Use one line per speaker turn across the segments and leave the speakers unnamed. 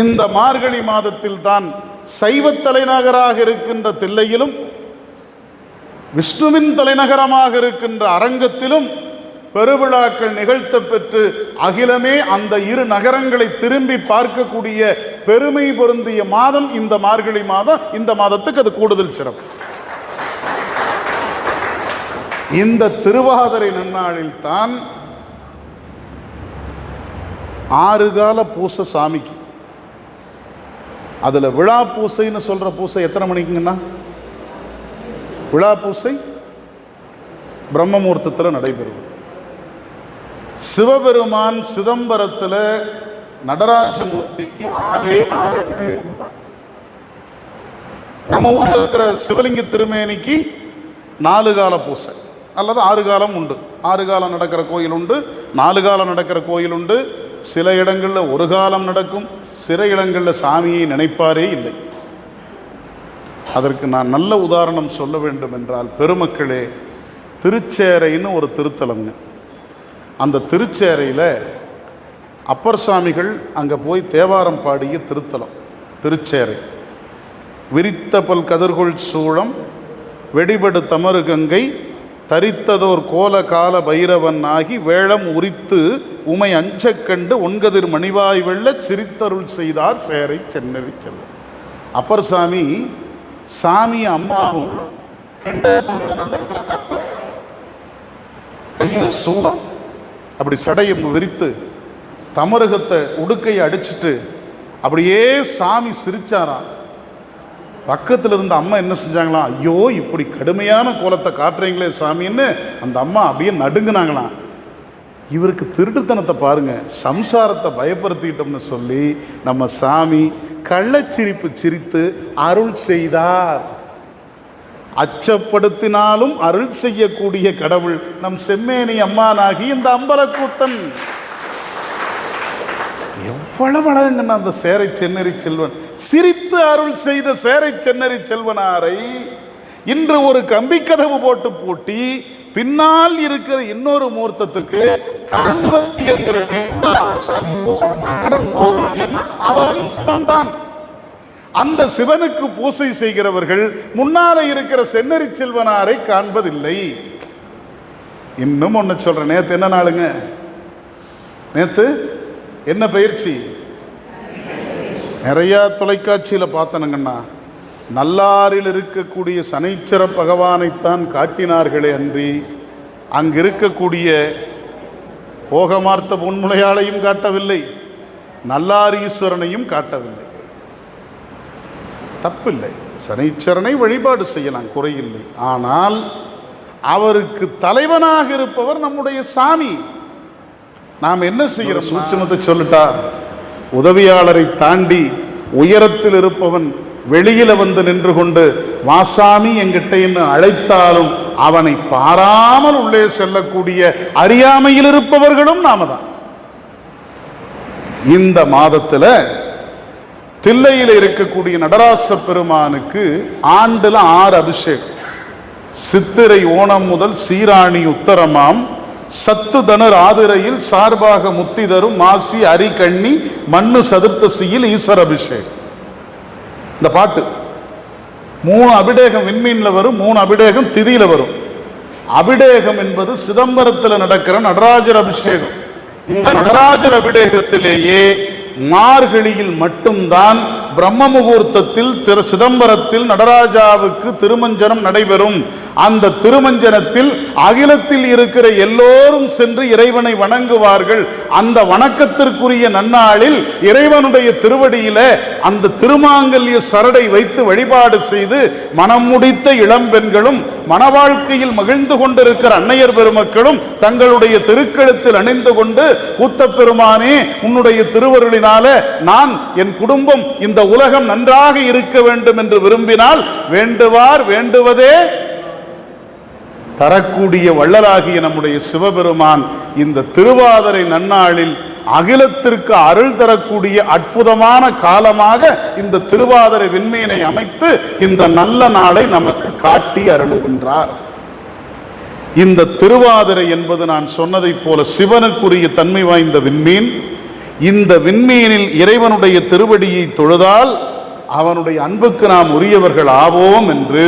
இந்த மார்கழி மாதத்தில் தான் சைவ தலைநகராக இருக்கின்ற தில்லையிலும் விஷ்ணுவின் தலைநகரமாக இருக்கின்ற அரங்கத்திலும் பெருவிழாக்கள் நிகழ்த்த பெற்று அகிலமே அந்த இரு நகரங்களை திரும்பி பார்க்கக்கூடிய பெருமை பொருந்திய மாதம் இந்த மார்கழி மாதம். இந்த மாதத்துக்கு அது கூடுதல் சிறப்பு. இந்த திருவாதிரை நன்னாளில் தான் ஆறு கால பூச சாமிக்கு அதில் விழா பூசைன்னு சொல்கிற பூசை எத்தனை மணிக்குங்கண்ணா? விழா பூசை பிரம்மமூர்த்தத்தில் நடைபெறும். சிவபெருமான் சிதம்பரத்தில் நடராஜமூர்த்திக்கு நம்ம ஊரில் இருக்கிற சிவலிங்க திருமேனிக்கு நாலு கால பூசை. அல்லது ஆறு காலம் உண்டு. ஆறு காலம் நடக்கிற கோயில் உண்டு நாலு காலம் நடக்கிற கோயில் உண்டு சில இடங்களில் ஒரு காலம் நடக்கும் சில இடங்களில் சாமியை நினைப்பாரே இல்லை. அதற்கு நான் நல்ல உதாரணம் சொல்ல வேண்டும் என்றால் பெருமக்களே திருச்சேரைன்னு ஒரு திருத்தலங்க அந்த திருச்சேரையில் அப்பர் சாமிகள் அங்கே போய் தேவாரம் பாடிய திருத்தலம் திருச்சேரை. விரித்த பல் கதிர்கொள் சூழம் வெடிபடு தமறு கங்கை தரித்ததோர் கோல கால பைரவன் ஆகி வேளம் உரித்து உமை அஞ்சக் கண்டு ஒன்கதிர் மணிவாய் வெள்ள சிரித்தருள் செய்தார் சேரை சென்னறி செல்வம். அப்பர் சாமி சாமி அம்மாவும் சூடம். அப்படி சடையை விரித்து தமருகத்தை உடுக்கையை அடிச்சிட்டு அப்படியே சாமி சிரிச்சாராம். பக்கத்தில் இருந்த அம்மா என்ன செஞ்சாங்களாம் ஐயோ இப்படி கடுமையான கோலத்தை காட்டுறீங்களே சாமின்னு அந்த அம்மா அப்படியே நடுங்குனாங்களாம். இவருக்கு திருட்டுத்தனத்தை பாருங்க சம்சாரத்தை பயப்படுத்திக்கிட்டோம்னு சொல்லி நம்ம சாமி கள்ளச்சிரிப்பு சிரித்து அருள் செய்தார். அச்சப்படுத்தினாலும் அருள் செய்யக்கூடிய கடவுள் நம் செம்மேனி அம்மானாகி இந்த அம்பலக்கூத்தன். எவ்வளவு அழகுங்கண்ணா அந்த சேரை சென்னறி செல்வன்? சிரித்து அருள் செய்த சேரை சென்னறி செல்வனாரை இன்று ஒரு கம்பி கதவு போட்டு பூட்டி பின்னால் இருக்கிற இன்னொரு மூர்த்தத்துக்கு அந்த சிவனுக்கு பூசை செய்கிறவர்கள் முன்னாலே இருக்கிற சென்னறி செல்வனாரை காண்பதில்லை. இன்னும் ஒன்று சொல்றேன். நேத்து என்ன நாளுங்க? நேத்து என்ன பயிற்சி? நிறையா தொலைக்காட்சியில் பார்த்தனுங்கண்ணா. நல்லாரில் இருக்கக்கூடிய சனைச்சர பகவானைத்தான் காட்டினார்களே அன்றி அங்கு இருக்கக்கூடிய போகமார்த்த பொன்முளையாளையும் காட்டவில்லை நல்லாரீஸ்வரனையும் காட்டவில்லை. தப்பில்லை. சனைச்சரனை வழிபாடு செய்யலாம் குறையில்லை. ஆனால் அவருக்கு தலைவனாக இருப்பவர் நம்முடைய சாமி. நாம் என்ன செய்கிறோம்? சூட்சமத்தை சொல்லிட்டா உதவியாளரை தாண்டி உயரத்தில் இருப்பவன் வெளியில வந்து நின்று கொண்டு வாசாமி என்கிட்ட என்று அழைத்தாலும் அவனை பாராமல் உள்ளே செல்லக்கூடிய அறியாமையில் இருப்பவர்களும் நாம தான். இந்த மாதத்துல தில்லையில் இருக்கக்கூடிய நடராச பெருமானுக்கு ஆண்டுல ஆறு அபிஷேகம். சித்திரை ஓணம் முதல் சீராணி உத்தரமாம். சத்து தனுர் ஆதிரையில் சார்பாக முத்தி தரும் மாசி அரிகண்ணி மண்ணு சதுர்த்தசியில் ஈஸ்வர அபிஷேகம் இந்த பாட்டு. மூணு அபிடேகம் விண்மீன்ல வரும் மூணு அபிடேகம் திதியில வரும். அபிடேகம் என்பது சிதம்பரத்தில் நடக்கிற நடராஜர் அபிஷேகம். இந்த நடராஜர் அபிடேகத்திலேயே மார்கழியில் மட்டும்தான் பிரம்ம முகூர்த்தத்தில் திரு சிதம்பரத்தில் நடராஜாவுக்கு திருமஞ்சனம் நடைபெறும். அந்த திருமஞ்சனத்தில் அகிலத்தில் இருக்கிற எல்லோரும் சென்று இறைவனை வணங்குவார்கள். அந்த வணக்கத்திற்குரிய நன்னாளில் இறைவனுடைய திருவடியில அந்த திருமாங்கல்ய சரடை வைத்து வழிபாடு செய்து மனம் முடித்த இளம்பெண்களும் மன வாழ்க்கையில் மகிழ்ந்து கொண்டிருக்கிற அன்னையர் பெருமக்களும் தங்களுடைய திருக்கழுத்தில் அணிந்து கொண்டு கூத்த பெருமானே உன்னுடைய திருவருளினால நான் என் குடும்பம் இந்த உலகம் நன்றாக இருக்க வேண்டும் என்று விரும்பினால் வேண்டுவார் வேண்டுவதே தரக்கூடிய வள்ளலாகிய நம்முடைய சிவபெருமான் இந்த திருவாதிரை நன்னாளில் அகிலத்திற்கு அருள் தரக்கூடிய அற்புதமான காலமாக இந்த திருவாதிரை விண்மீனை அமைத்து இந்த நல்ல நாளை நமக்கு காட்டி அருளுகின்றார். இந்த திருவாதிரை என்பது நான் சொன்னதைப் போல சிவனுக்குரிய தன்மை வாய்ந்த விண்மீன். இந்த விண்மீனில் இறைவனுடைய திருவடியை தொழுதால் அவனுடைய அன்புக்கு நாம் உரியவர்கள் ஆவோம் என்று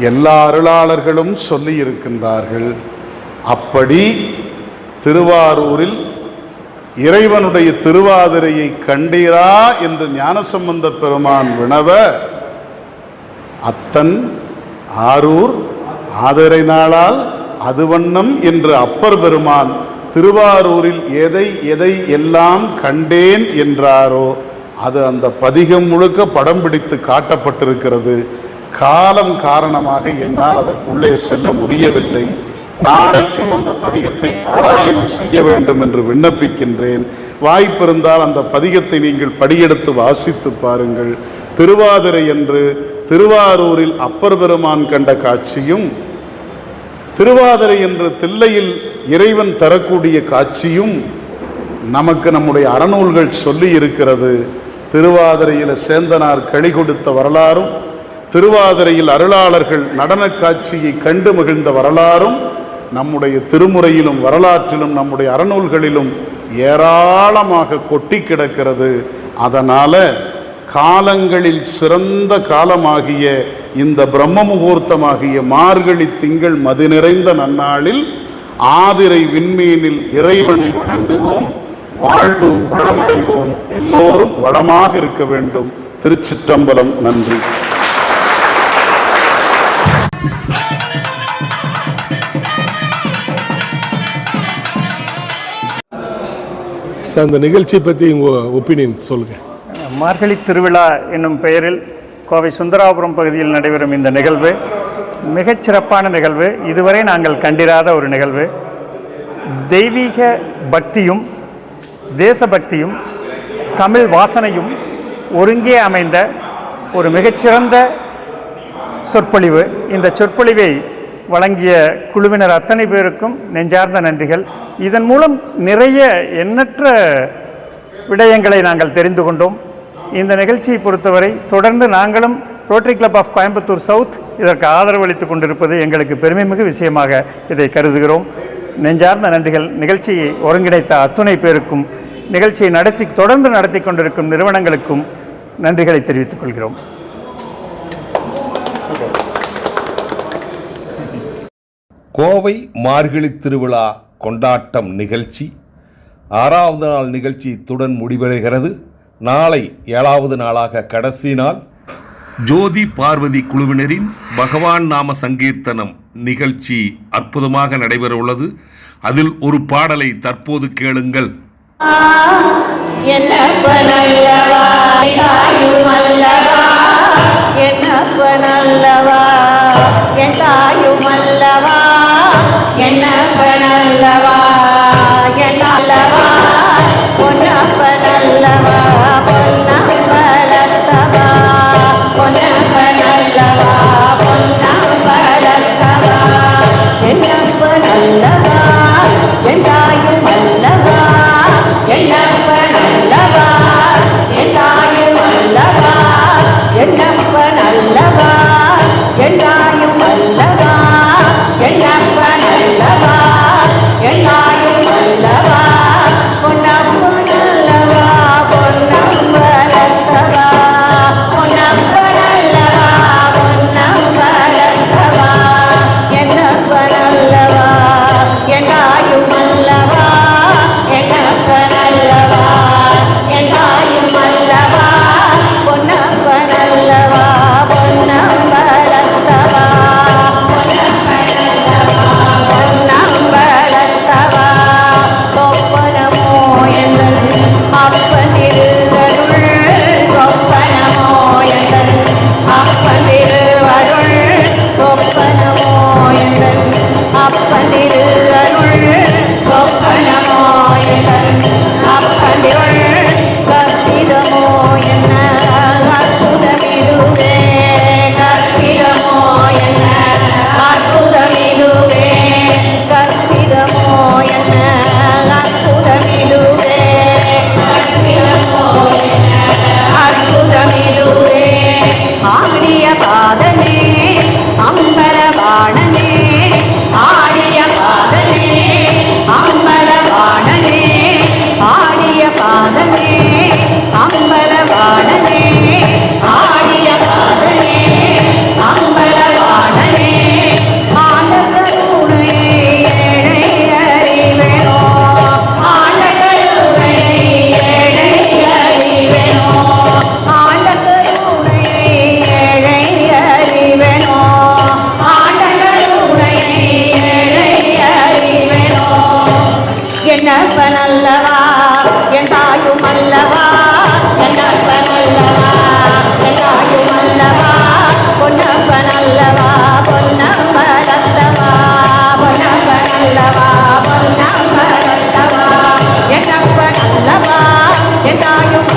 எல்லா அருளாளர்களும் சொல்லி இருக்கின்றார்கள் அப்படி திருவாரூரில் இறைவனுடைய திருவாதிரையை கண்டீரா என்று ஞானசம்பந்த பெருமான் வினவ அத்தன் ஆரூர் ஆதரை நாளால் அதுவண்ணம் என்று அப்பர் பெருமான் திருவாரூரில் எதை எதை எல்லாம் கண்டேன் என்றாரோ அது அந்த பதிகம் முழுக்க படம் பிடித்து காட்டப்பட்டிருக்கிறது. காலம் காரணமாக என்னால் அதற்குள்ளே செல்ல முடியவில்லை. நாளைக்கும் அந்த பதிகத்தை பாராயணம் செய்ய வேண்டும் என்று விண்ணப்பிக்கின்றேன். வாய்ப்பிருந்தால் அந்த பதிகத்தை நீங்கள் படியெடுத்து வாசித்து பாருங்கள். திருவாதிரை என்று திருவாரூரில் அப்பர் பெருமான் கண்ட காட்சியும் திருவாதிரை என்று தில்லையில் இறைவன் தரக்கூடிய காட்சியும் நமக்கு நம்முடைய அறநூல்கள் சொல்லி இருக்கிறது. திருவாதிரையில் சேந்தனார் களி கொடுத்த வரலாறும் திருவாதிரையில் அருளாளர்கள் நடன காட்சியை கண்டு மகிழ்ந்த வரலாறும் நம்முடைய திருமுறையிலும் வரலாற்றிலும் நம்முடைய அறநூல்களிலும் ஏராளமாக கொட்டி கிடக்கிறது. அதனால காலங்களில் சிறந்த காலமாகிய இந்த பிரம்ம முகூர்த்தமாகிய மார்கழி திங்கள் மது நிறைந்த நன்னாளில் ஆதிரை விண்மீனில் இறைவனை வணங்குவோம் வாழ்வு வளமடைவோம் எல்லோரும் வளமாக இருக்க வேண்டும். திருச்சிற்றம்பலம் நன்றி.
சார் அந்த நிகழ்ச்சி பற்றி உங்கள் ஒப்பீனியன் சொல்லுங்கள்
மார்கழி திருவிழா என்னும் பெயரில் கோவை சுந்தராபுரம் பகுதியில் நடைபெறும் இந்த நிகழ்வு. மிகச்சிறப்பான நிகழ்வு. இதுவரை நாங்கள் கண்டிராத ஒரு நிகழ்வு. தெய்வீக பக்தியும் தேசபக்தியும் தமிழ் வாசனையும் ஒருங்கே அமைந்த ஒரு மிகச்சிறந்த சொற்பொழிவு. இந்த சொற்பொழிவை வழங்கிய குழுவினர் அத்தனை பேருக்கும் நெஞ்சார்ந்த நன்றிகள். இதன் மூலம் நிறைய எண்ணற்ற விடயங்களை நாங்கள் தெரிந்து கொண்டோம். இந்த நிகழ்ச்சியை பொறுத்தவரை தொடர்ந்து நாங்களும் rotary club of Coimbatore south இதற்கு ஆதரவு அளித்துக் கொண்டிருப்பது எங்களுக்கு பெருமைமிகு விஷயமாக இதை கருதுகிறோம். நெஞ்சார்ந்த நன்றிகள். நிகழ்ச்சியை ஒருங்கிணைத்த அத்துணை பேருக்கும் நிகழ்ச்சியை நடத்தி தொடர்ந்து நடத்தி கொண்டிருக்கும் நிறுவனங்களுக்கும் நன்றிகளை தெரிவித்துக் கொள்கிறோம்.
கோவை மார்கழி திருவிழா கொண்டாட்டம் நிகழ்ச்சி. ஆறாவது நாள் நிகழ்ச்சி இத்துடன் முடிவடைகிறது. நாளை ஏழாவது நாளாக கடைசி நாள். ஜோதி பார்வதி குழுவினரின் பகவான் நாம சங்கீர்த்தனம் நிகழ்ச்சி அற்புதமாக நடைபெற உள்ளது. அதில் ஒரு பாடலை தற்போது கேளுங்கள்.
என்னப்பனல்லவா தாயுமல்லவா அல்லவா? என் தாயுமல்லவா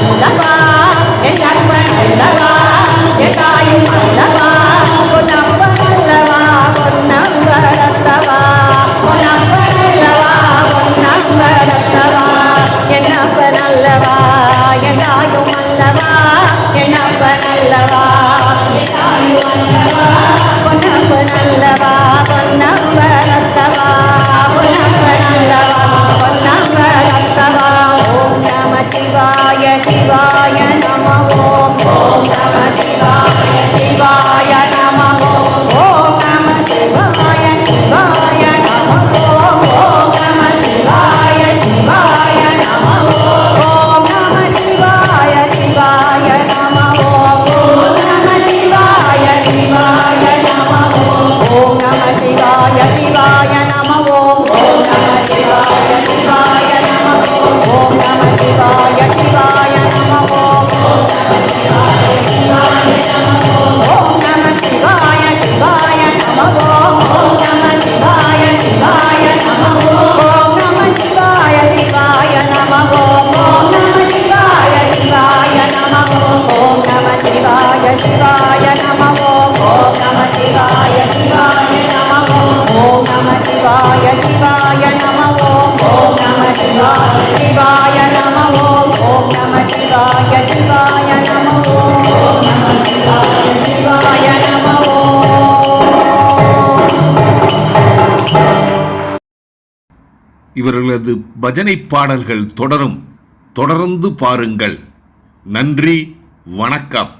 அல்லவா என் கற்பன் அல்லவா என் தாயும் அல்லவா. பொன்னப்பன் அல்லவா பொன்னம்பர் அல்லவா. பொன்னப்பன் அல்லவா பொன்னம்பர் அல்லவா என்னப்பன் Shivaya Shivaya Namah Namah Shivaya Shivaya
இவர்களது பஜனை பாடல்கள் தொடரும். தொடர்ந்து பாருங்கள். நன்றி. வணக்கம்.